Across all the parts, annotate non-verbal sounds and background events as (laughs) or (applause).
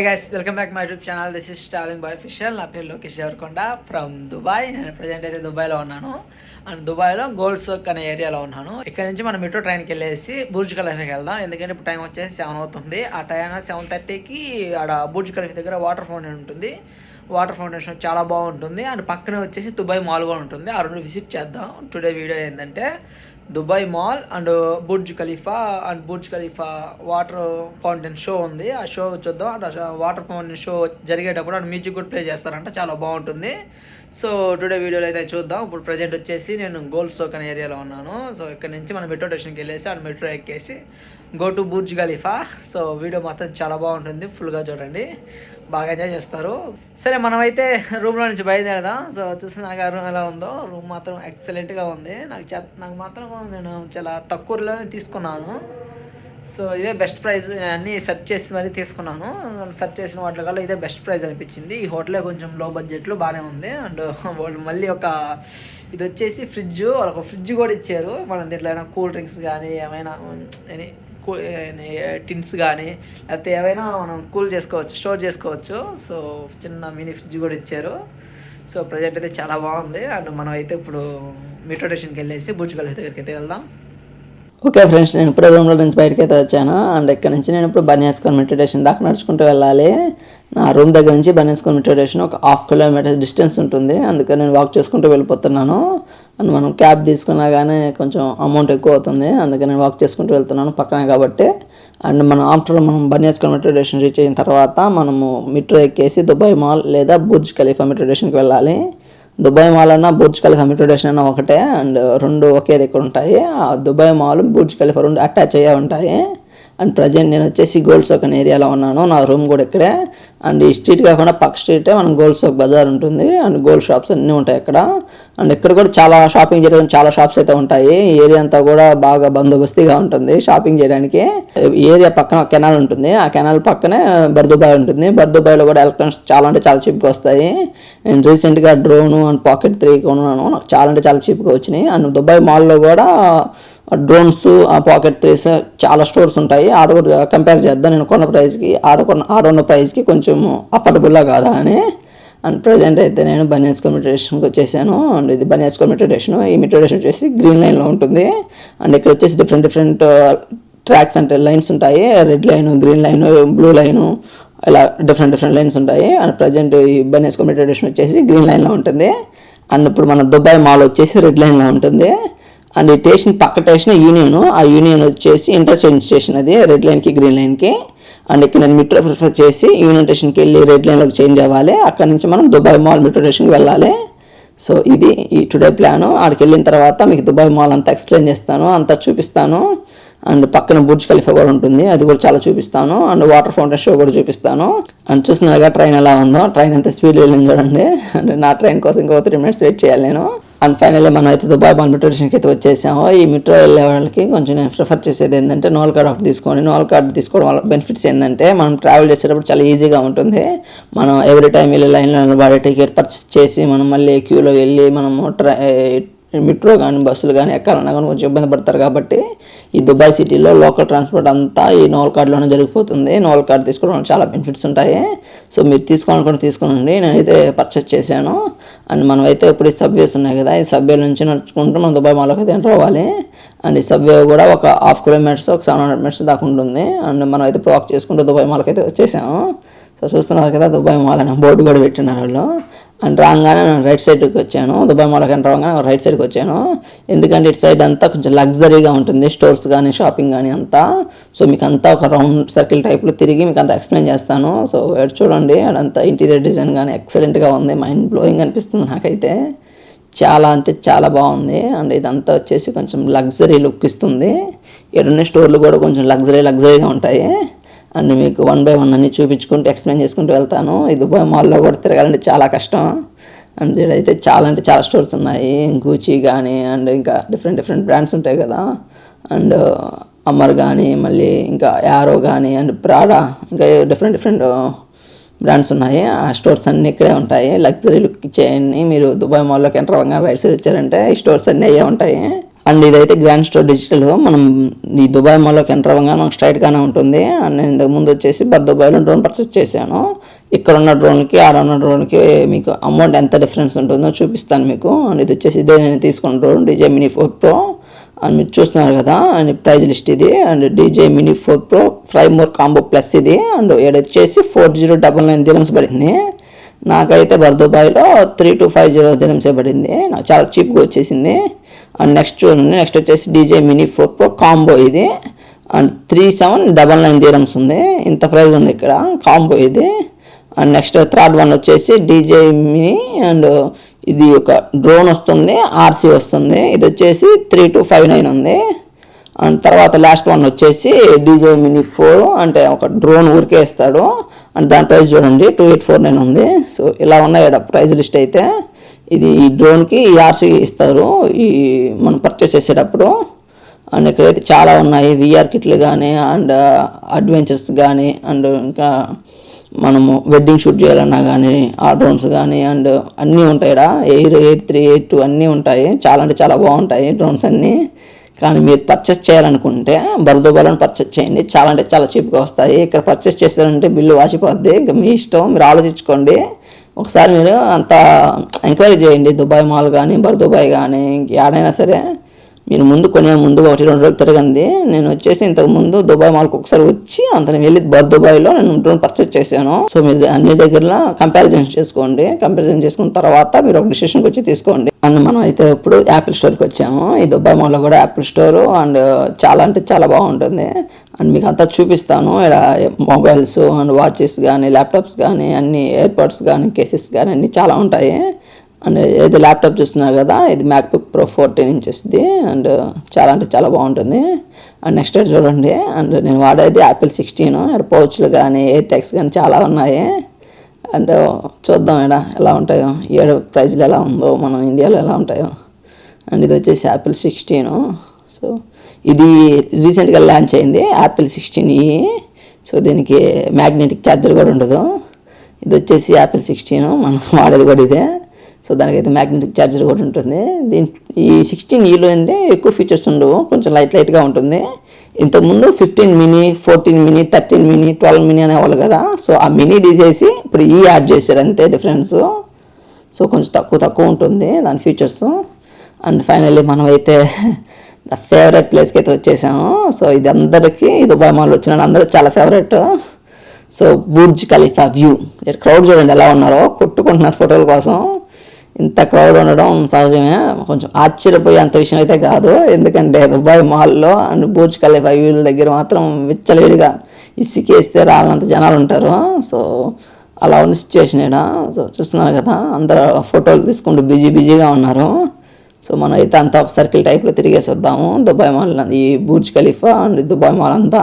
Hi guys welcome back my YouTube channel this is travelling boy official నా పేరు Lokesh Devarakonda from Dubai నేను present అయితే దుబాయ్లో ఉన్నాను. అండ్ దుబాయ్లో గోల్డ్ సోక్ అనే ఏరియాలో ఉన్నాను. ఇక్కడ నుంచి మనం మెట్రో ట్రైన్కి వెళ్ళేసి బుర్జ్ ఖలీఫాకి వెళ్దాం. ఎందుకంటే ఇప్పుడు టైం వచ్చేసి సెవెన్ అవుతుంది. ఆ టైం సెవెన్ థర్టీకి ఆడ బుర్జ్ ఖలీఫా దగ్గర వాటర్ ఫౌంటైన్ ఉంటుంది. వాటర్ ఫౌండేషన్ చాలా బాగుంటుంది. అండ్ పక్కనే వచ్చేసి దుబాయ్ మాల్ కూడా ఉంటుంది. ఆ రెండు విజిట్ చేద్దాం. టుడే వీడియో ఏంటంటే Dubai mall and Burj Khalifa and Burj Khalifa water fountain show ఉంది. ఆ షో చూద్దాం. అండ్ వాటర్ ఫౌంటైన్ షో జరిగేటప్పుడు అండ్ మ్యూజిక్ కూడా ప్లే చేస్తారంట. చాలా బాగుంటుంది. సో టుడే వీడియోలో అయితే చూద్దాం. ఇప్పుడు ప్రజెంట్ వచ్చేసి నేను గోల్డ్ సోక్ అనే ఏరియాలో ఉన్నాను. సో ఇక్కడ నుంచి మనం మెట్రో స్టేషన్కి వెళ్ళేసి అండ్ మెట్రో ఎక్కేసి go to Burj Khalifa. So video మొత్తం చాలా బాగుంటుంది. ఫుల్గా చూడండి. బాగా ఎంజాయ్ చేస్తారు. సరే మనమైతే రూమ్లో నుంచి బయలుదేరదాం. సో చూస్తే నాకు రూమ్ ఎలా ఉందో. రూమ్ మాత్రం ఎక్సలెంట్గా ఉంది. నాకు నాకు మాత్రం నేను చాలా తక్కువలోనే తీసుకున్నాను. సో ఇదే బెస్ట్ ప్రైస్ అన్నీ సెర్చ్ చేసి మరీ తీసుకున్నాను. సెర్చ్ చేసిన వాటి కల్లా ఇదే బెస్ట్ ప్రైస్ అనిపించింది. ఈ హోటలే కొంచెం లో బడ్జెట్లో బాగానే ఉంది. అండ్ (laughs) వాళ్ళు మళ్ళీ ఒక ఇది వచ్చేసి ఫ్రిడ్జ్ వాళ్ళకి ఒక ఫ్రిడ్జ్ కూడా ఇచ్చారు. మనం దీంట్లో ఏమైనా కూల్ డ్రింక్స్ కానీ ఏమైనా ఎనీ టిన్స్ కానీ లేకపోతే ఏవైనా మనం కూల్ చేసుకోవచ్చు స్టోర్ చేసుకోవచ్చు. సో చిన్న మినీ ఫ్రిడ్జ్ కూడా ఇచ్చారు. సో ప్రజెంట్ అయితే చాలా బాగుంది. అండ్ మనం అయితే ఇప్పుడు మెట్రో స్టేషన్కి వెళ్ళేసి బుజ్జిగల్ దగ్గరికి అయితే వెళ్దాం. ఓకే ఫ్రెండ్స్ నేను ఇప్పుడు రూమ్లో నుంచి బయటకి అయితే వచ్చాను. అండ్ ఇక్కడ నుంచి నేను ఇప్పుడు బన్యాస్కొని మెట్రోటేషన్ దాకా నడుచుకుంటూ వెళ్ళాలి. నా రూమ్ దగ్గర నుంచి బన్యాస్కొని మెట్రోటేషన్ ఒక హాఫ్ కిలోమీటర్ డిస్టెన్స్ ఉంటుంది. అందుకని నేను వాక్ చేసుకుంటూ వెళ్ళిపోతున్నాను. అండ్ మనం క్యాబ్ తీసుకున్నా కానీ కొంచెం అమౌంట్ ఎక్కువ అవుతుంది. అందుకని నేను వాక్ చేసుకుంటూ వెళ్తున్నాను పక్కనే కాబట్టి. అండ్ మనం ఆఫ్టర్ మనం బన్యాస్కొని మెట్రో రీచ్ అయిన తర్వాత మనము మెట్రో ఎక్కేసి దుబాయ్ మాల్ లేదా బుర్జ్ ఖలీఫా మెట్రోటేషన్కి వెళ్ళాలి. దుబాయ్ మాల్ అన్న బుర్జ్ ఖలీఫా మెట్రో స్టేషన్ అన్న ఒకటే. అండ్ రెండు ఒకే దగ్గర ఉంటాయి. ఆ దుబాయ్ మాల్ బుర్జ్ ఖలీఫా రెండు అటాచ్ అయ్యే ఉంటాయి. అండ్ ప్రజెంట్ నేను వచ్చేసి గోల్డ్ ఒక ఏరియాలో ఉన్నాను. నా రూమ్ కూడా ఇక్కడే. అండ్ ఈ స్ట్రీట్ కాకుండా పక్క స్ట్రీటే మనం గోల్డ్ సోక్ బజార్ ఉంటుంది. అండ్ గోల్డ్ షాప్స్ అన్నీ ఉంటాయి ఇక్కడ అండ్ ఇక్కడ కూడా చాలా షాపింగ్ చేయడానికి చాలా షాప్స్ అయితే ఉంటాయి. ఈ ఏరియా అంతా కూడా బాగా బందోబస్తీగా ఉంటుంది షాపింగ్ చేయడానికి. ఏరియా పక్కన కెనాల్ ఉంటుంది. ఆ కెనాల్ పక్కనే బర్దుబాయ్ ఉంటుంది. బర్దుబాయ్లో కూడా ఎలక్ట్రానిక్స్ చాలా అంటే చాలా చీప్గా వస్తాయి. నేను రీసెంట్గా డ్రోను అండ్ పాకెట్ త్రీ కొన్నాను. నాకు చాలా అంటే చాలా చీప్గా వచ్చినాయి. అండ్ దుబాయ్ మాల్లో కూడా డ్రోన్స్ ఆ పాకెట్ త్రీస్ చాలా స్టోర్స్ ఉంటాయి. ఆడ కూడా కంపేర్ చేద్దాం. నేను కొన్న ప్రైస్కి ఆడ కొన్న ఆడ ఉన్న ప్రైస్కి కొంచెం అఫోర్డబుల్లా కాదా అని. అండ్ ప్రజెంట్ అయితే నేను బనియాస్ మెట్రోటేషన్కి వచ్చేసాను. అండ్ ఇది బనియాస్ మెట్రోటేషన్ ఈ మెట్రోటేషన్ వచ్చేసి గ్రీన్ లైన్లో ఉంటుంది. అండ్ ఇక్కడ వచ్చేసి డిఫరెంట్ డిఫరెంట్ ట్రాక్స్ అంటే లైన్స్ ఉంటాయి. Red line green line blue line ఇలా డిఫరెంట్ డిఫరెంట్ లైన్స్ ఉంటాయి. అండ్ ప్రజెంట్ ఈ బనియాస్ మెట్రోటేషన్ వచ్చేసి గ్రీన్ లైన్లో ఉంటుంది. అండ్ ఇప్పుడు మన దుబాయ్ మాల్ వచ్చేసి రెడ్ లైన్లో ఉంటుంది. అండ్ ఈ స్టేషన్ పక్క స్టేషన్ యూనియన్ ఆ యూనియన్ వచ్చేసి ఇంటర్చేంజ్ స్టేషన్ అది రెడ్ లైన్కి గ్రీన్ లైన్కి అండ్ ఇక్కడ నేను మెట్రో ప్రిఫర్ చేసి యూనియన్ స్టేషన్కి వెళ్ళి రెడ్ లైన్లోకి చేంజ్ అవ్వాలి. అక్కడ నుంచి మనం దుబాయ్ మాల్ మెట్రో స్టేషన్కి వెళ్ళాలి. సో ఇది ఈ టుడే ప్లాను ఆడికి వెళ్ళిన తర్వాత మీకు దుబాయ్ మాల్ అంతా ఎక్స్ప్లెయిన్ చేస్తాను అంతా చూపిస్తాను. అండ్ పక్కన బుర్జ్ ఖలీఫా కూడా ఉంటుంది. అది కూడా చాలా చూపిస్తాను. అండ్ వాటర్ ఫౌంటైన్ షో కూడా చూపిస్తాను. అండ్ చూసినాగా ట్రైన్ ఎలా ఉందో. ట్రైన్ ఎంత స్పీడ్ వెళ్ళింది చూడండి. అండ్ (laughs) నా ట్రైన్ కోసం ఇంకో త్రీ మినిట్స్ వెయిట్ చేయాలి నేను. అండ్ ఫైనల్లీ మనం అయితే దుబాయ్ మాల్ మెట్రో స్టేషన్కి అయితే వచ్చేసాము. ఈ మెట్రో వెళ్ళే వాళ్ళకి కొంచెం నేను ప్రిఫర్ చేసేది ఏంటంటే నోల్ కార్డ్ ఒకటి తీసుకోండి. నోల్ కార్డ్ తీసుకోవడం వల్ల బెనిఫిట్స్ ఏంటంటే మనం ట్రావెల్ చేసేటప్పుడు చాలా ఈజీగా ఉంటుంది. మనం ఎవ్రీ టైం వెళ్ళి లైన్లో నిలబడి టికెట్ పర్చేస్ చేసి మనం మళ్ళీ క్యూలో వెళ్ళి మనము ట్రై మెట్రో కానీ బస్సులు కానీ ఎక్కాలన్నా కానీ కొంచెం ఇబ్బంది పడతారు కాబట్టి ఈ దుబాయ్ సిటీలో లోకల్ ట్రాన్స్పోర్ట్ అంతా ఈ నోల్ కార్డులోనే జరిగిపోతుంది. నోల్ కార్డు తీసుకోవడం చాలా బెనిఫిట్స్ ఉంటాయి. సో మీరు తీసుకోవాలనుకుంటే తీసుకోనండి. నేనైతే పర్చేస్ చేశాను. అండ్ మనమైతే ఇప్పుడు ఈ సబ్వేస్ ఉన్నాయి కదా ఈ సబ్వే నుంచి నడుచుకుంటూ మనం దుబాయ్ మాల్కి అయితే ఎంటర్ అవ్వాలి. అండ్ ఈ సబ్వే కూడా ఒక హాఫ్ కిలోమీటర్స్ ఒక సెవెన్ హండ్రెడ్ మీటర్స్ దాకా ఉంటుంది. అండ్ మనం అయితే వాక్ చేసుకుంటూ దుబాయ్ మాల్కి అయితే వచ్చేసాము. సో చూస్తున్నారు కదా దుబాయ్ మాల్ అనే బోర్డు కూడా పెట్టినారు వాళ్ళు. అండ్ రాగానే నేను రైట్ సైడ్కి వచ్చాను. దుబాయ్ మాల్కి రాగానే రైట్ సైడ్కి వచ్చాను. ఎందుకంటే ఇటు సైడ్ అంతా కొంచెం లగ్జరీగా ఉంటుంది. స్టోర్స్ కానీ షాపింగ్ కానీ అంతా. సో మీకు అంతా ఒక రౌండ్ సర్కిల్ టైప్లో తిరిగి మీకు అంతా ఎక్స్ప్లెయిన్ చేస్తాను. సో ఎటు చూడండి అదంతా ఇంటీరియర్ డిజైన్ కానీ ఎక్సలెంట్గా ఉంది. మైండ్ బ్లోయింగ్ అనిపిస్తుంది నాకైతే. చాలా అంటే చాలా బాగుంది. అండ్ ఇదంతా వచ్చేసి కొంచెం లగ్జరీ లుక్ ఇస్తుంది. ఎడున్న స్టోర్లు కూడా కొంచెం లగ్జరీ లగ్జరీగా ఉంటాయి. అండ్ మీకు వన్ బై వన్ అన్ని చూపించుకుంటూ ఎక్స్ప్లెయిన్ చేసుకుంటూ వెళ్తాను. ఈ దుబాయ్ మాల్లో కూడా తిరగాలంటే చాలా కష్టం. అండ్ అయితే చాలా అంటే చాలా స్టోర్స్ ఉన్నాయి. గూచి కానీ అండ్ ఇంకా డిఫరెంట్ డిఫరెంట్ బ్రాండ్స్ ఉంటాయి కదా. అండ్ అమర్ కానీ మళ్ళీ ఇంకా యారో కానీ అండ్ ప్రాడా ఇంకా డిఫరెంట్ డిఫరెంట్ బ్రాండ్స్ ఉన్నాయి. ఆ స్టోర్స్ అన్నీ ఇక్కడే ఉంటాయి. లగ్జరీ లుక్ ఇచ్చేయన్ని మీరు దుబాయ్ మాల్లోకి ఎంటర్ అవ్వగానే రైట్ సైడ్ వచ్చారంటే ఈ స్టోర్స్ అన్నీ అయ్యే ఉంటాయి. అండ్ ఇదైతే గ్రాండ్ స్టోర్ డిజిటల్ మనం ఈ దుబాయ్ మాల్లోకి ఎంటర్ అవ్వగానే మనకు స్ట్రైట్గానే ఉంటుంది. అండ్ నేను ఇంతకు ముందు వచ్చేసి బర్ దుబాయ్లో డ్రోన్ పర్చేస్ చేశాను. ఇక్కడ ఉన్న డ్రోన్కి ఆడ ఉన్న డ్రోన్కి మీకు అమౌంట్ ఎంత డిఫరెన్స్ ఉంటుందో చూపిస్తాను మీకు. అండ్ ఇది వచ్చేసి ఇదే నేను తీసుకున్న drone DJI mini four pro and మీరు చూస్తున్నారు కదా అండ్ ప్రైజ్ లిస్ట్ ఇది. And DJI mini four pro fly more combo plus ఇది. అండ్ ఇక్కడ వచ్చేసి four zero double nine dirhams పడింది. నాకైతే బర్దుబాయ్లో త్రీ టు ఫైవ్ జీరో దినమ్సే పడింది. నాకు చాలా చీప్గా వచ్చేసింది. అండ్ నెక్స్ట్ చూడండి నెక్స్ట్ వచ్చేసి DJI mini four pro combo ఇది. And three seven double nine dirhams ఉంది. ఇంత ప్రైస్ ఉంది ఇక్కడ కాంబో ఇది. అండ్ నెక్స్ట్ థర్డ్ వన్ వచ్చేసి డీజే మినీ అండ్ ఇది ఒక డ్రోన్ వస్తుంది ఆర్సీ వస్తుంది. ఇది వచ్చేసి త్రీ టు ఫైవ్ నైన్ ఉంది. అండ్ తర్వాత లాస్ట్ వన్ వచ్చేసి డీజే మినీ ఫోర్ అంటే ఒక డ్రోన్ ఊరికే ఇస్తాడు అండ్ దాని ప్రైస్ చూడండి టూ ఎయిట్ ఫోర్ నైన్ ఉంది. సో ఇలా ఉన్నాయి ఇక్కడ ప్రైస్ లిస్ట్ అయితే. ఇది ఈ డ్రోన్కి ఈ ఆర్సీ ఇస్తారు. ఈ మనం పర్చేస్ చేసేటప్పుడు అండ్ ఇక్కడైతే చాలా ఉన్నాయి. విఆర్ కిట్లు కానీ అండ్ uh, అడ్వెంచర్స్ కానీ అండ్ ఇంకా మనము వెడ్డింగ్ షూట్ చేయాలన్నా కానీ ఆ డ్రోన్స్ కానీ అండ్ అన్నీ ఉంటాయి air eight three eight two అన్నీ ఉంటాయి. చాలా అంటే చాలా బాగుంటాయి డ్రోన్స్ అన్నీ. కానీ మీరు పర్చేస్ చేయాలనుకుంటే బరదోబాలను పర్చేస్ చేయండి. చాలా అంటే చాలా చీప్గా వస్తాయి. ఇక్కడ పర్చేస్ చేస్తారంటే బిల్లు వాసిపోద్ది ఇంకా మీ ఇష్టం. మీరు ఆలోచించుకోండి. ఒకసారి మీరు అంత ఎంక్వైరీ చేయండి దుబాయ్ మాల్ కానీ బర్దుబాయ్ కానీ ఇంకేడైనా సరే మీరు ముందు కొనే ముందు ఒకటి రెండు రోజులు తిరగండి. నేను వచ్చేసి ఇంతకు ముందు దుబాయ్ మాల్కి ఒకసారి వచ్చి అంత వెళ్ళి దుబాయ్లో నేను డ్రోన్ పర్చేస్ చేశాను. సో మీరు అన్ని దగ్గర కంపారిజన్ చేసుకోండి. కంపారిజన్ చేసుకున్న తర్వాత మీరు ఒక డిసిషన్కి వచ్చి తీసుకోండి. అండ్ మనం అయితే ఇప్పుడు యాపిల్ స్టోర్కి వచ్చాము. ఈ దుబాయ్ మాల్లో కూడా యాపిల్ స్టోర్ అండ్ చాలా అంటే చాలా బాగుంటుంది. అండ్ మీకు అంతా చూపిస్తాను. ఇక్కడ మొబైల్స్ అండ్ వాచెస్ కానీ ల్యాప్టాప్స్ కానీ అన్ని ఎయిర్పాడ్స్ కానీ కేసెస్ కానీ అన్నీ చాలా ఉంటాయి. అండ్ ఏది ల్యాప్టాప్ చూస్తున్నారు కదా ఇది మ్యాక్బుక్ ప్రో ఫోర్టీన్ ఇంచెస్ది అండ్ చాలా అంటే చాలా బాగుంటుంది. అండ్ నెక్స్ట్ చూడండి అండ్ నేను వాడేది యాపిల్ సిక్స్టీన్ పౌచ్లు కానీ ఎయిర్ ట్యాక్స్ కానీ చాలా ఉన్నాయి. అండ్ చూద్దాం ఇక్కడ ఎలా ఉంటాయో ఏడు ప్రైజ్లు ఎలా ఉందో మనం ఇండియాలో ఎలా ఉంటాయో. అండ్ ఇది వచ్చేసి యాపిల్ సిక్స్టీన్ సో ఇది రీసెంట్గా లాంచ్ అయింది యాపిల్ సిక్స్టీన్ ఈ సో దీనికి మ్యాగ్నెటిక్ ఛార్జర్ కూడా ఉండదు. ఇది వచ్చేసి యాపిల్ సిక్స్టీన్ మనం వాడేది కూడా ఇదే. సో దానికైతే మ్యాగ్నెటిక్ ఛార్జర్ కూడా ఉంటుంది. దీని ఈ సిక్స్టీన్ ఈలో అంటే ఎక్కువ ఫీచర్స్ ఉండవు. కొంచెం లైట్ లైట్గా ఉంటుంది. ఇంతకుముందు fifteen mini fourteen mini thirteen mini twelve mini అనేవాళ్ళు కదా. సో ఆ మినీ తీసేసి ఇప్పుడు ఈ యాడ్ చేశారు. అంతే డిఫరెన్స్ సో కొంచెం తక్కువ తక్కువ ఉంటుంది దాని ఫీచర్స్ అండ్ ఫైనల్లీ మనమైతే ఫేవరెట్ ప్లేస్కి అయితే వచ్చేసాము. సో ఇది అందరికీ ఇది మాల్ వచ్చిన అందరూ చాలా favourite so Burj Khalifa view. ఇక్కడ క్రౌడ్ చూడండి ఎలా ఉన్నారో. కొట్టుకుంటున్నారు ఫోటోల కోసం. ఇంత క్రౌడ్ ఉండడం సహజమే కొంచెం ఆశ్చర్యపోయే అంత విషయం అయితే కాదు. ఎందుకంటే దుబాయ్ మాల్లో అండ్ బూర్జ్ ఖలీఫా వ్యూల దగ్గర మాత్రం విచ్చలవిడిగా ఇసుకేస్తే రాలంత జనాలు ఉంటారు. సో అలా ఉంది సిచ్యువేషన్ ఇక్కడ సో చూస్తున్నారు కదా అందరూ ఫోటోలు తీసుకుంటూ బిజీ బిజీగా ఉన్నారు. సో మనం అయితే అంతా ఒక సర్కిల్ టైప్లో తిరిగేసి వద్దాము. దుబాయ్ మాల్ ఈ Burj Khalifa and Dubai mall అంతా.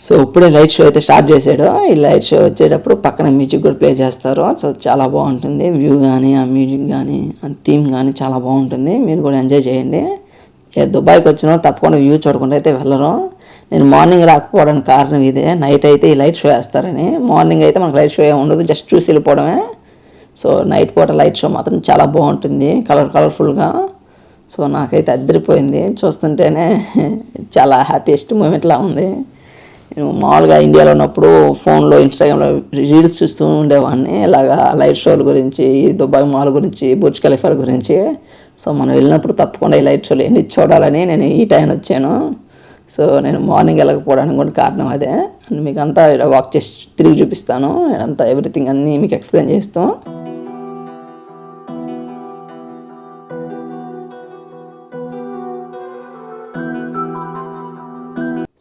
సో ఇప్పుడే లైట్ షో అయితే స్టార్ట్ చేశాడు. ఈ లైట్ షో వచ్చేటప్పుడు పక్కన మ్యూజిక్ కూడా ప్లే చేస్తారు. సో చాలా బాగుంటుంది. వ్యూ కానీ ఆ మ్యూజిక్ కానీ ఆ థీమ్ కానీ చాలా బాగుంటుంది. మీరు కూడా ఎంజాయ్ చేయండి. దుబాయ్కి వచ్చినా తప్పకుండా వ్యూ చూడకుండా అయితే వెళ్ళరు. నేను మార్నింగ్ రాకపోవడానికి కారణం ఇదే. నైట్ అయితే ఈ లైట్ షో వేస్తారని. మార్నింగ్ అయితే మనకు లైట్ షో ఏమి ఉండదు. జస్ట్ చూసి వెళ్ళిపోవడమే. సో నైట్ పూట లైట్ షో మాత్రం చాలా బాగుంటుంది. కలర్ కలర్ఫుల్గా. సో నాకైతే అద్దరిపోయింది. చూస్తుంటేనే చాలా హ్యాపీయెస్ట్ మూమెంట్లా ఉంది. మామూలుగా ఇండియాలో ఉన్నప్పుడు ఫోన్లో ఇన్స్టాగ్రామ్లో రీల్స్ చూస్తూ ఉండేవాడిని. ఇలాగా లైట్ షోల గురించి దుబాయ్ మాల్ గురించి బుర్జ్ ఖలీఫాల గురించి. సో మనం వెళ్ళినప్పుడు తప్పకుండా ఈ లైట్ షోలు ఎన్ని చూడాలని నేను ఈ టైం వచ్చాను. సో నేను మార్నింగ్ వెళ్ళకపోవడానికి కూడా కారణం అదే. మీకు అంతా వాక్ చేసి తిరిగి చూపిస్తాను. అంతా ఎవ్రీథింగ్ అన్నీ మీకు ఎక్స్ప్లెయిన్ చేస్తాను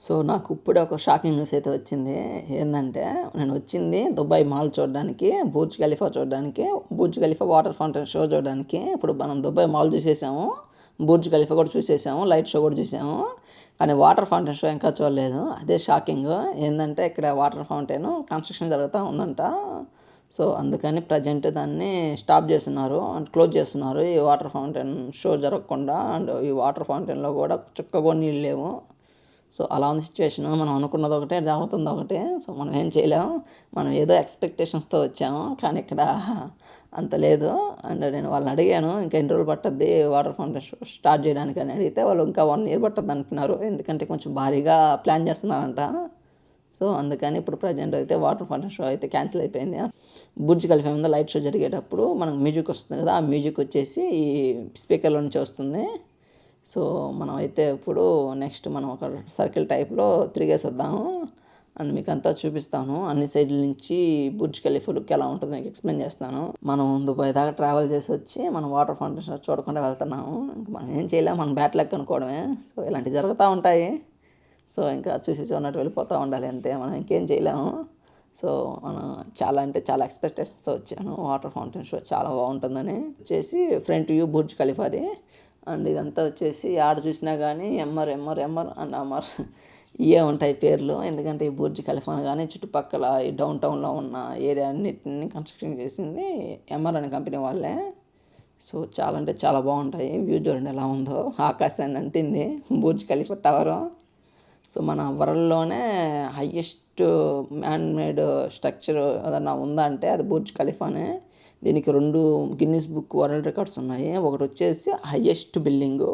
సో నాకు ఇప్పుడే ఒక షాకింగ్ న్యూస్ అయితే వచ్చింది. ఏంటంటే నేను వచ్చింది దుబాయ్ మాల్ చూడడానికి బూర్జ్ ఖలీఫా చూడడానికి Burj Khalifa water fountain show చూడడానికి. ఇప్పుడు మనం దుబాయ్ మాల్ చూసేసాము బూర్జ్ ఖలీఫా కూడా చూసేసాము లైట్ షో కూడా చూసాము. కానీ వాటర్ ఫౌంటైన్ షో ఇంకా చూడలేదు. అదే షాకింగ్. ఏంటంటే ఇక్కడ వాటర్ ఫౌంటైన్ కన్స్ట్రక్షన్ జరుగుతూ ఉందంట. సో అందుకని ప్రజెంట్ దాన్ని స్టాప్ చేస్తున్నారు అండ్ క్లోజ్ చేస్తున్నారు. ఈ వాటర్ ఫౌంటైన్ షో జరగకుండా అండ్ ఈ వాటర్ ఫౌంటైన్లో కూడా చుక్క కూడా నీళ్ళు లేవు. సో అలా ఉంది సిచ్యువేషన్ మనం అనుకున్నది ఒకటే జాగుతుంది ఒకటే. సో మనం ఏం చేయలేం. మనం ఏదో ఎక్స్పెక్టేషన్స్తో వచ్చాము కానీ ఇక్కడ అంత లేదు. అండ్ నేను వాళ్ళని అడిగాను ఇంకా ఎన్ని రోజులు పట్టద్ది వాటర్ ఫౌంటైన్ స్టార్ట్ చేయడానికి? అని అడిగితే వాళ్ళు ఇంకా వన్ ఇయర్ పట్టద్ది అంటున్నారు ఎందుకంటే కొంచెం భారీగా ప్లాన్ చేస్తున్నారంట. సో అందుకని ఇప్పుడు ప్రజెంట్ అయితే వాటర్ ఫౌంటైన్ షో అయితే క్యాన్సిల్ అయిపోయింది. బుర్జ్ ఖలీఫా మీద లైట్ షో జరిగేటప్పుడు మనకు మ్యూజిక్ వస్తుంది కదా ఆ మ్యూజిక్ వచ్చేసి ఈ స్పీకర్లో నుంచి వస్తుంది. సో మనం అయితే ఇప్పుడు నెక్స్ట్ మనం ఒక సర్కిల్ టైప్లో తిరిగేసి వద్దాము అండ్ మీకు అంతా చూపిస్తాను. అన్ని సైడ్ల నుంచి బుర్జ్ ఖలీఫా లుక్ ఎలా ఉంటుందో మీకు ఎక్స్ప్లెయిన్ చేస్తాను. మనం దుబాయ్ దాకా ట్రావెల్ చేసి వచ్చి మనం వాటర్ ఫౌంటైన్ చూడకుండా వెళ్తున్నాము. మనం ఏం చేయలేము మనం బ్యాట్ లెక్క అనుకోవడమే. సో ఇలాంటివి జరుగుతూ ఉంటాయి. సో ఇంకా చూసి చూడనట్టు వెళ్ళిపోతూ ఉండాలి అంతే. మనం ఇంకేం చేయలేము. సో మనం చాలా అంటే చాలా ఎక్స్పెక్టేషన్స్తో వచ్చాను. వాటర్ ఫౌంటైన్ షో చాలా బాగుంటుందని. చేసి ఫ్రంట్ వ్యూ బుర్జ్ ఖలీఫాది. అండ్ ఇదంతా వచ్చేసి ఆడ చూసినా కానీ Emaar Emaar Emaar and Emaar. ఇవే ఉంటాయి పేర్లు. ఎందుకంటే ఈ బుర్జ్ ఖలీఫా కానీ చుట్టుపక్కల ఈ డౌన్ టౌన్లో ఉన్న ఏరియా అన్నిటిని కన్స్ట్రక్షన్ చేసింది ఎంఆర్ అనే కంపెనీ వాళ్ళే. సో చాలా అంటే చాలా బాగుంటాయి. వ్యూ చూడండి ఎలా ఉందో. ఆకాశాన్ని అంటింది. బుర్జ్ ఖలీఫా టవరు సో మన వరల్డ్లోనే హయ్యెస్ట్ మ్యాన్ మేడ్ స్ట్రక్చర్ ఏదన్నా ఉందా అంటే అది బుర్జ్ ఖలీఫానే. దీనికి రెండు గిన్నిస్ బుక్ వరల్డ్ రికార్డ్స్ ఉన్నాయి. ఒకటి వచ్చేసి హయ్యెస్ట్ బిల్డింగు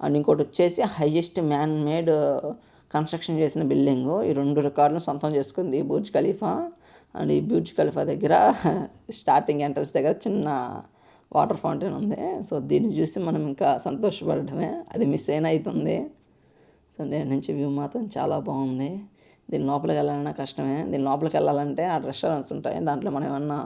అండ్ ఇంకోటి వచ్చేసి హయ్యెస్ట్ మ్యాన్ మేడ్ కన్స్ట్రక్షన్ చేసిన బిల్డింగు ఈ రెండు రికార్డులు సొంతం చేసుకుంది బుర్జ్ ఖలీఫా. అండ్ ఈ బుర్జ్ ఖలీఫా దగ్గర (laughs) స్టార్టింగ్ ఎంట్రన్స్ దగ్గర చిన్న వాటర్ ఫౌంటైన్ ఉంది. సో దీన్ని చూసి మనం ఇంకా సంతోషపడటమే. అది మిస్ అయిన అవుతుంది. సో నేను నుంచి వ్యూ మాత్రం చాలా బాగుంది. దీని లోపలికి వెళ్ళాలన్నా కష్టమే. దీని లోపలికి వెళ్ళాలంటే ఆ రెస్టారెంట్స్ ఉంటాయి. దాంట్లో మనం ఏమన్నా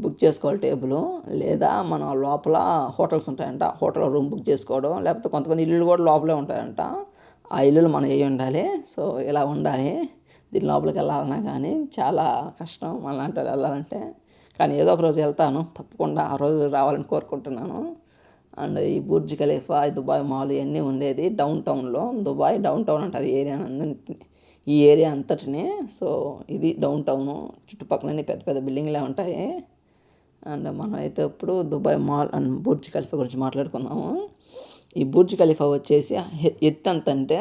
బుక్ చేసుకోవాలి టేబుల్ లేదా మన లోపల హోటల్స్ ఉంటాయంట హోటల్ రూమ్ బుక్ చేసుకోవడం లేకపోతే కొంతమంది ఇల్లులు కూడా లోపలే ఉంటాయంట. ఆ ఇల్లులు మనం ఏ ఉండాలి. సో ఇలా ఉండాలి. దీని లోపలికి వెళ్ళాలన్నా కానీ చాలా కష్టం మనలాంటి వాళ్ళు వెళ్ళాలంటే. కానీ ఏదో ఒక రోజు వెళ్తాను. తప్పకుండా ఆ రోజు రావాలని కోరుకుంటున్నాను. అండ్ ఈ బుర్జ్ ఖలీఫా దుబాయ్ మాల్ ఇవన్నీ ఉండేది డౌన్ టౌన్లో. దుబాయ్ డౌన్ టౌన్ అంటారు ఏరియా అంతటిని. ఈ ఏరియా అంతటిని. సో ఇది డౌన్ టౌను. చుట్టుపక్కలన్నీ పెద్ద పెద్ద బిల్డింగ్లే ఉంటాయి. అండ్ మనం అయితే ఇప్పుడు Dubai mall and Burj Khalifa గురించి మాట్లాడుకుందాము. ఈ బుర్జ్ ఖలీఫా వచ్చేసి ఎత్తు ఎంత అంటే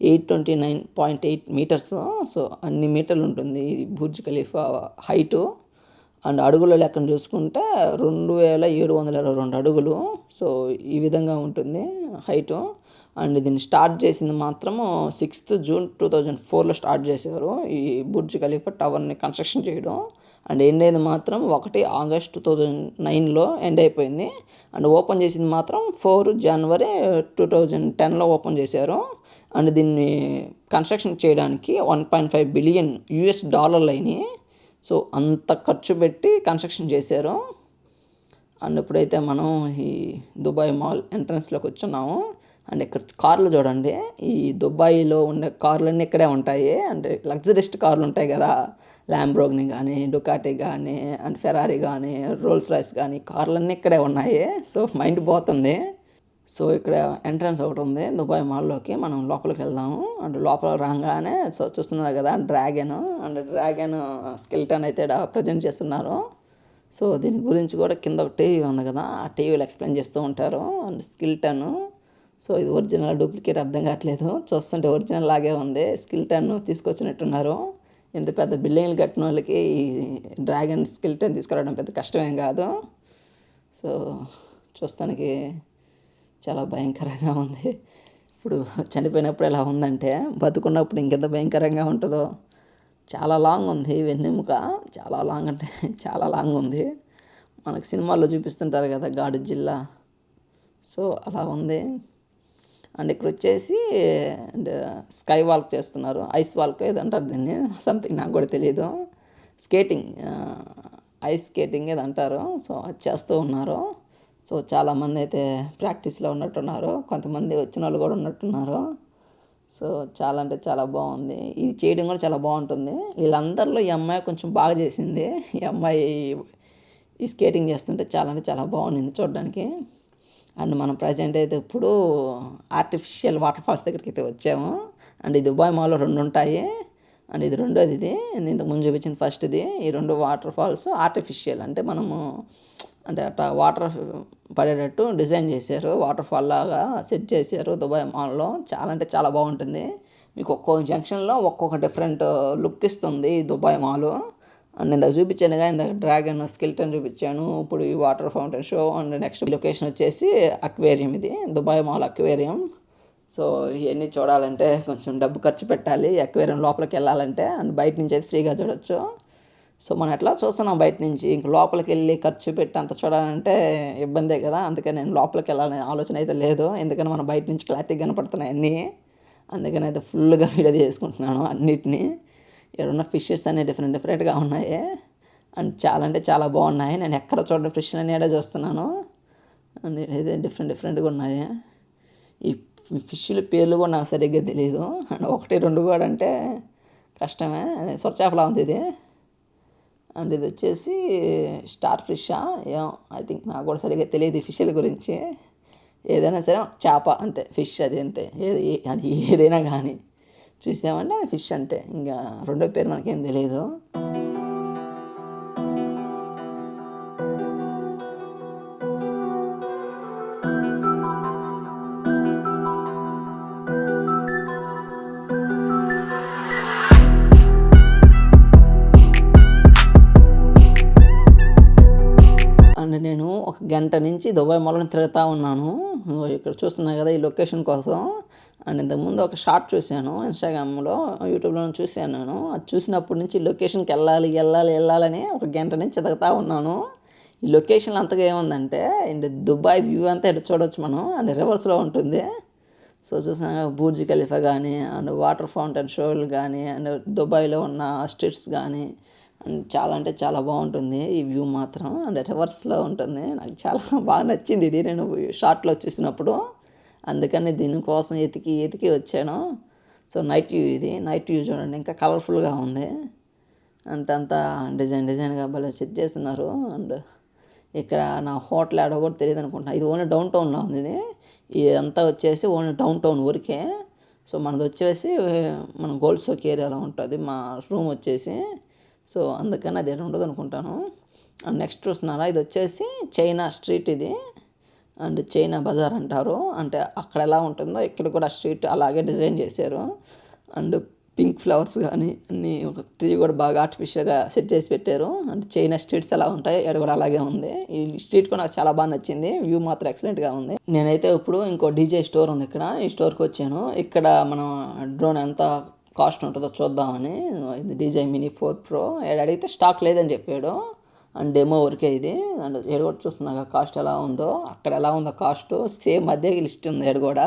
eight twenty nine point eight metres. So అన్ని మీటర్లు ఉంటుంది ఈ బుర్జ్ ఖలీఫా హైటు. అండ్ అడుగుల లెక్కన చూసుకుంటే రెండు వేల ఏడు వందల ఇరవై రెండు అడుగులు. సో ఈ విధంగా ఉంటుంది హైటు. అండ్ దీన్ని స్టార్ట్ చేసింది మాత్రము సిక్స్త్ జూన్ టూ థౌజండ్ ఫోర్లో స్టార్ట్ చేశారు ఈ బుర్జ్ ఖలీఫా టవర్ని కన్స్ట్రక్షన్ చేయడం. అండ్ ఎండ్ అయింది మాత్రం ఒకటి ఆగస్ట్ టూ థౌజండ్ నైన్లో ఎండ్ అయిపోయింది. అండ్ ఓపెన్ చేసింది మాత్రం ఫోర్ జనవరి టూ థౌజండ్ టెన్లో ఓపెన్ చేశారు. అండ్ దీన్ని కన్స్ట్రక్షన్ చేయడానికి one point five billion US డాలర్లు అయినాయి. సో అంత ఖర్చు పెట్టి కన్స్ట్రక్షన్ చేశారు. అండ్ ఇప్పుడైతే మనం ఈ దుబాయ్ మాల్ ఎంట్రన్స్లోకి వచ్చున్నాము. అండ్ ఇక్కడ కార్లు చూడండి. ఈ దుబాయ్లో ఉండే కార్లన్నీ ఇక్కడే ఉంటాయి. అంటే లగ్జరీస్ట్ కార్లు ఉంటాయి కదా. ల్యాంబ్రోగ్ని కానీ డుకాటి కానీ అండ్ ఫెరారీ కానీ రోల్స్ రైస్ కానీ కార్లన్నీ ఇక్కడే ఉన్నాయి. సో మైండ్ పోతుంది. సో ఇక్కడ ఎంట్రన్స్ ఒకటి ఉంది. దుబాయ్ మాల్లోకి మనం లోపలికి వెళ్దాము అండ్ లోపల రాగానే సో చూస్తున్నారు కదా డ్రాగన్. అండ్ డ్రాగన్ స్కెల్టన్ అయితే ప్రజెంట్ చేస్తున్నారు. సో దీని గురించి కూడా కింద ఒక టీవీ ఉంది కదా. ఆ టీవీలో ఎక్స్ప్లెయిన్ చేస్తూ ఉంటారు. And skeleton. సో ఇది ఒరిజినల్ డూప్లికేట్ అర్థం కావట్లేదు. చూస్తుంటే ఒరిజినల్ లాగే ఉంది. స్కిల్టన్ తీసుకొచ్చినట్టున్నారు. ఇంత పెద్ద బిల్డింగ్లు కట్టిన వాళ్ళకి ఈ డ్రాగన్ స్కిల్టన్ తీసుకురావడం పెద్ద కష్టమేం కాదు. సో చూస్తానికి చాలా భయంకరంగా ఉంది. ఇప్పుడు చనిపోయినప్పుడు ఎలా ఉందంటే బతుకున్నప్పుడు ఇంకెంత భయంకరంగా ఉంటుందో. చాలా లాంగ్ ఉంది వెన్నెముక చాలా లాంగ్ అంటే చాలా లాంగ్ ఉంది. మనకు సినిమాల్లో చూపిస్తుంటారు కదా గాడి జిల్లా. సో అలా ఉంది. అండ్ ఇక్కడ వచ్చేసి అండ్ స్కై వాల్క్ చేస్తున్నారు. ఐస్ వాల్క్ ఏదంటారు అంటారు దీన్ని? సంథింగ్ నాకు కూడా తెలియదు స్కేటింగ్ ఐస్ స్కేటింగ్ ఏది అంటారు సో అది చేస్తూ ఉన్నారు. సో చాలామంది అయితే ప్రాక్టీస్లో ఉన్నట్టున్నారు. కొంతమంది వచ్చిన వాళ్ళు కూడా ఉన్నట్టున్నారు. సో చాలా అంటే చాలా బాగుంది. ఇది చేయడం కూడా చాలా బాగుంటుంది. వీళ్ళందరిలో ఈ అమ్మాయి కొంచెం బాగా చేసింది. ఈ అమ్మాయి ఈ స్కేటింగ్ చేస్తుంటే చాలా అంటే చాలా బాగుంది చూడడానికి. అండ్ మనం ప్రజెంట్ అయితే ఇప్పుడు ఆర్టిఫిషియల్ వాటర్ ఫాల్స్ దగ్గరికి అయితే వచ్చాము. అండ్ ఈ దుబాయ్ మాల్లో రెండు ఉంటాయి. అండ్ ఇది రెండోది ఇది. నేను ఇంతకు ముందు చూపించింది ఫస్ట్ ఇది ఈ రెండు వాటర్ ఫాల్స్ ఆర్టిఫిషియల్ అంటే మనము అంటే అట్లా వాటర్ పడేటట్టు డిజైన్ చేశారు. వాటర్ ఫాల్ లాగా సెట్ చేశారు దుబాయ్ మాల్లో. చాలా అంటే చాలా బాగుంటుంది. మీకు ఒక్కో జంక్షన్లో ఒక్కొక్క డిఫరెంట్ లుక్ ఇస్తుంది దుబాయ్ మాల్. ఇందాక చూపించాను కదా ఇందాక డ్రాగన్ స్కిల్టన్ చూపించాను. ఇప్పుడు ఈ water fountain show and next location వచ్చేసి అక్వేరియం ఇది దుబాయ్ మాల్ అక్వేరియం. సో ఇవన్నీ చూడాలంటే కొంచెం డబ్బు ఖర్చు పెట్టాలి అక్వేరియం లోపలికి వెళ్ళాలంటే. అండ్ బయట నుంచి అయితే ఫ్రీగా చూడొచ్చు. సో మనం ఎట్లా చూస్తున్నాం బయట నుంచి? ఇంక లోపలికి వెళ్ళి ఖర్చు పెట్టి అంత చూడాలంటే ఇబ్బందే కదా. అందుకని నేను లోపలికి వెళ్ళాలనే ఆలోచన అయితే లేదు. ఎందుకని మనం బయట నుంచి క్లారిటీ కనపడుతున్నాయి అన్నీ. అందుకని అయితే ఫుల్గా వీడియో చేసుకుంటున్నాను అన్నిటినీ. ఉన్న ఫిషెస్ అనేవి డిఫరెంట్ డిఫరెంట్గా ఉన్నాయి. అండ్ చాలా అంటే చాలా బాగున్నాయి. నేను ఎక్కడ చూడండి ఫిష్ అని ఏడా చూస్తున్నాను? అండ్ ఇదే డిఫరెంట్ డిఫరెంట్గా ఉన్నాయి. ఈ ఫిష్ల పేర్లు కూడా నాకు సరిగ్గా తెలియదు అండ్ ఒకటి రెండు కూడా అంటే కష్టమే. సొరచేపలా ఉంది ఇది. అండ్ ఇది వచ్చేసి స్టార్ ఫిషా ఏం ఐ థింక్ నాకు కూడా సరిగ్గా తెలియదు ఈ ఫిష్ల గురించి. ఏదైనా సరే చేప అంతే ఫిష్ అది అంతే. ఏది అది ఏదైనా కానీ. చూసామంటే అది ఫిష్ అంతే. ఇంకా రెండో పేరు మనకేం తెలియదు నేను ఒక గంట నుంచి దుబాయ్ మొదలను తిరుగుతూ ఉన్నాను. ఇక్కడ చూస్తున్నా కదా ఈ లొకేషన్ కోసం. అండ్ ఇంతకుముందు ఒక షార్ట్ చూశాను ఇన్స్టాగ్రామ్లో యూట్యూబ్లో చూశాను నేను. అది చూసినప్పటి నుంచి లొకేషన్కి వెళ్ళాలి వెళ్ళాలి వెళ్ళాలని ఒక గంట నుంచి తిరుగుతూ ఉన్నాను. ఈ లొకేషన్ అంతగా ఏముందంటే అండ్ దుబాయ్ వ్యూ అంతా ఇటు చూడవచ్చు మనం అండ్ రివర్స్లో ఉంటుంది. సో చూసాను కదా, బూర్జ్ ఖలీఫా కానీ అండ్ వాటర్ ఫౌంటైన్ షోలు కానీ అండ్ దుబాయ్లో ఉన్న స్ట్రీట్స్ కానీ అండ్ చాలా అంటే చాలా బాగుంటుంది ఈ వ్యూ మాత్రం. అండ్ రివర్స్లో ఉంటుంది. నాకు చాలా బాగా నచ్చింది ఇది. నేను షార్ట్లో చూసినప్పుడు అందుకని దీనికోసం ఎతికి ఎతికి వచ్చాను. సో నైట్ వ్యూ ఇది. నైట్ వ్యూ చూడండి. ఇంకా కలర్ఫుల్గా ఉంది. అంటే అంతా డిజైన్ డిజైన్గా భలే సెట్ చేస్తున్నారు. అండ్ ఇక్కడ నా హోటల్ ఆడో కూడా తెలియదు అనుకుంటున్నా. ఇది ఓన్లీ డౌన్ టౌన్లో ఉంది ఇది. ఇదంతా వచ్చేసి ఓన్లీ డౌన్ టౌన్ ఊరికే. సో మనది వచ్చేసి మన గోల్డ్ సోక్ ఏరియాలో ఉంటుంది. మా రూమ్ వచ్చేసి. సో అందుకని అది ఉండదు అనుకుంటాను. అండ్ నెక్స్ట్ చూస్తున్నారా? ఇది వచ్చేసి చైనా స్ట్రీట్ ఇది. అండ్ చైనా బజార్ అంటారు. అంటే అక్కడ ఎలా ఉంటుందో ఇక్కడ కూడా స్ట్రీట్ అలాగే డిజైన్ చేశారు. అండ్ పింక్ ఫ్లవర్స్ కానీ అన్ని ఒక ట్రీ కూడా బాగా ఆర్టిఫిషియల్గా సెట్ చేసి పెట్టారు. అంటే చైనా స్ట్రీట్స్ ఎలా ఉంటాయి ఇక్కడ కూడా అలాగే ఉంది. ఈ స్ట్రీట్ కూడా నాకు చాలా బాగా నచ్చింది. వ్యూ మాత్రం ఎక్సలెంట్గా ఉంది. నేనైతే ఇప్పుడు ఇంకో డీజే స్టోర్ ఉంది ఇక్కడ. ఈ స్టోర్కి వచ్చాను. ఇక్కడ మనం డ్రోన్ ఎంత కాస్ట్ ఉంటుందో చూద్దామని. ఇది డీజే మినీ ఫోర్ ప్రో. అడిగితే స్టాక్ లేదని చెప్పాడు. అండ్ డెమో వరకే ఇది. అండ్ ఏడు కూడా చూస్తున్నాక కాస్ట్ ఎలా ఉందో అక్కడ ఎలా ఉందో కాస్ట్ సేమ్ మధ్య లిస్ట్ ఉంది ఏడు కూడా.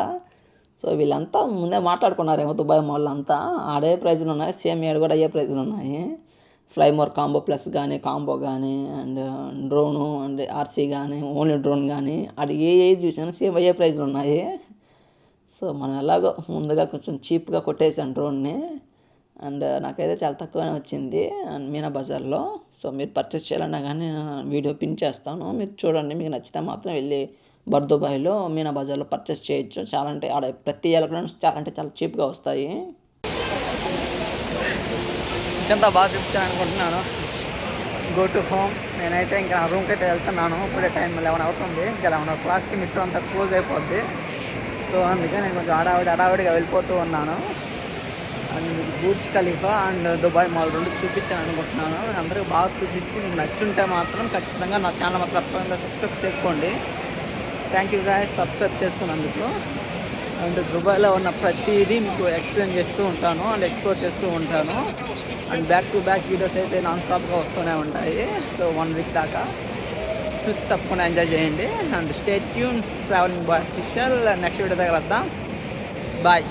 సో వీళ్ళంతా ముందే మాట్లాడుకున్నారేమో దుబాయ్ వాళ్ళంతా ఆడే ప్రైజ్లు ఉన్నాయి సేమ్ ఏడు కూడా అయ్యే ప్రైజ్లు ఉన్నాయి. ఫ్లైమోర్ కాంబో ప్లస్ కానీ కాంబో కానీ అండ్ డ్రోను అండ్ ఆర్సీ కానీ ఓన్లీ డ్రోన్ కానీ అది ఏ ఏ చూసినా సేమ్ అయ్యే ప్రైజ్లు ఉన్నాయి. సో మనం ఎలాగో ముందుగా కొంచెం చీప్గా కొట్టేసాను డ్రోన్ని అండ్ నాకైతే చాలా తక్కువనే వచ్చింది అండ్ మీనా బజార్లో. సో మీరు పర్చేస్ చేయాలన్నా కానీ నేను వీడియో పిన్ చేస్తాను. మీరు చూడండి మీకు నచ్చితే మాత్రం వెళ్ళి బర్దుబాయ్లో మీనా బజార్లో పర్చేస్ చేయొచ్చు. చాలా అంటే ఆడ ప్రతి ఎలక్ట్రానిక్స్ చాలా అంటే చాలా చీప్గా వస్తాయి. ఎంత బాగా చూపించాలనుకుంటున్నాను గో టు హోమ్ నేనైతే ఇంకా నా రూమ్కి అయితే వెళ్తున్నాను. ఇప్పుడే టైం లెవెన్ అవుతుంది. ఇంకా లెవెన్ ఓ క్లాక్కి మిట్టు అంతా క్లోజ్ అయిపోద్ది. సో అందుకే నేను కొంచెం హడావిడి హడావిడిగా వెళ్ళిపోతూ ఉన్నాను. అండ్ మీకు Burj Khalifa and Dubai mall రెండు చూపించాను అనుకుంటున్నాను. అందరూ బాగా చూపిస్తే మీకు నచ్చుంటే మాత్రం ఖచ్చితంగా నా ఛానల్ మాత్రం తప్పకుండా సబ్స్క్రైబ్ చేసుకోండి. థ్యాంక్ యూ గాయస్ సబ్స్క్రైబ్ చేసుకున్నందుకు. అండ్ దుబాయ్లో ఉన్న ప్రతిదీ మీకు ఎక్స్ప్లెయిన్ చేస్తూ ఉంటాను అండ్ ఎక్స్ప్లోర్ చేస్తూ ఉంటాను. And back to back videos అయితే నాన్ స్టాప్గా వస్తూనే ఉంటాయి. సో వన్ వీక్ దాకా చూసి తప్పకుండా ఎంజాయ్ చేయండి. And stay tuned travelling boy official next video దగ్గర వద్దాం. బాయ్